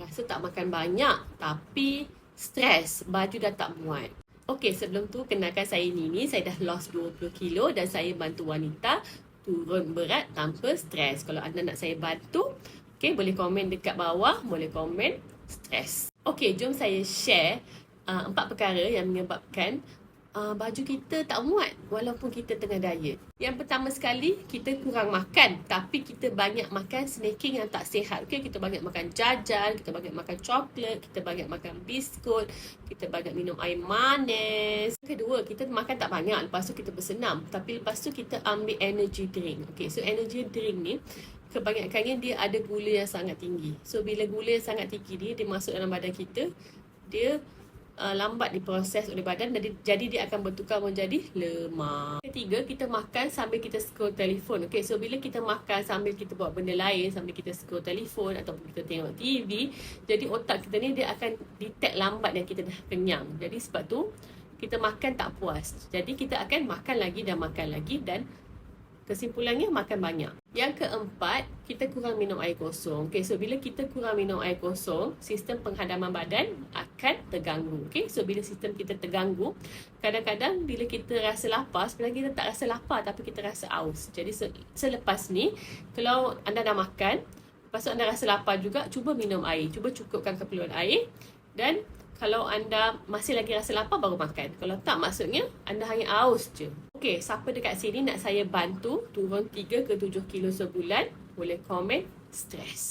Rasa tak makan banyak tapi stres. Baju dah tak muat. Okey, sebelum tu kenalkan saya Nini. Saya dah lost 20 kilo dan saya bantu wanita turun berat tanpa stres. Kalau anda nak saya bantu, okey boleh komen dekat bawah, boleh komen stres. Okey, jom saya share uh, empat perkara yang menyebabkan uh, baju kita tak muat walaupun kita tengah diet. Yang pertama sekali, kita kurang makan tapi kita banyak makan snacking yang tak sihat. Okey, kita banyak makan jajan, kita banyak makan coklat, kita banyak makan biskut, kita banyak minum air manis. Kedua, kita makan tak banyak, lepas tu kita bersenam. Tapi lepas tu kita ambil energy drink. Okey, so energy drink ni kebanyakannya dia ada gula yang sangat tinggi. So bila gula yang sangat tinggi ni dia masuk dalam badan kita, dia uh, lambat diproses oleh badan jadi, jadi dia akan bertukar menjadi lemak. Ketiga, kita makan sambil kita scroll telefon. Okay, so bila kita makan sambil kita buat benda lain, sambil kita scroll telefon ataupun kita tengok TV, jadi otak kita ni dia akan detect lambat yang kita dah kenyang. Jadi sebab tu kita makan tak puas. Jadi kita akan makan lagi dan makan lagi dan Kesimpulannya makan banyak. Yang keempat, kita kurang minum air kosong. Okay, so bila kita kurang minum air kosong, sistem penghadaman badan akan terganggu. Okay, so bila sistem kita terganggu, kadang-kadang bila kita rasa lapar, sebenarnya kita tak rasa lapar tapi kita rasa aus. Jadi selepas ni, kalau anda dah makan, lepas tu anda rasa lapar juga, cuba minum air. Cuba cukupkan keperluan air dan kalau anda masih lagi rasa lapar baru makan. Kalau tak maksudnya anda hanya aus je. Okey, siapa dekat sini nak saya bantu turun 3 ke 7 kilo sebulan? Boleh komen stres.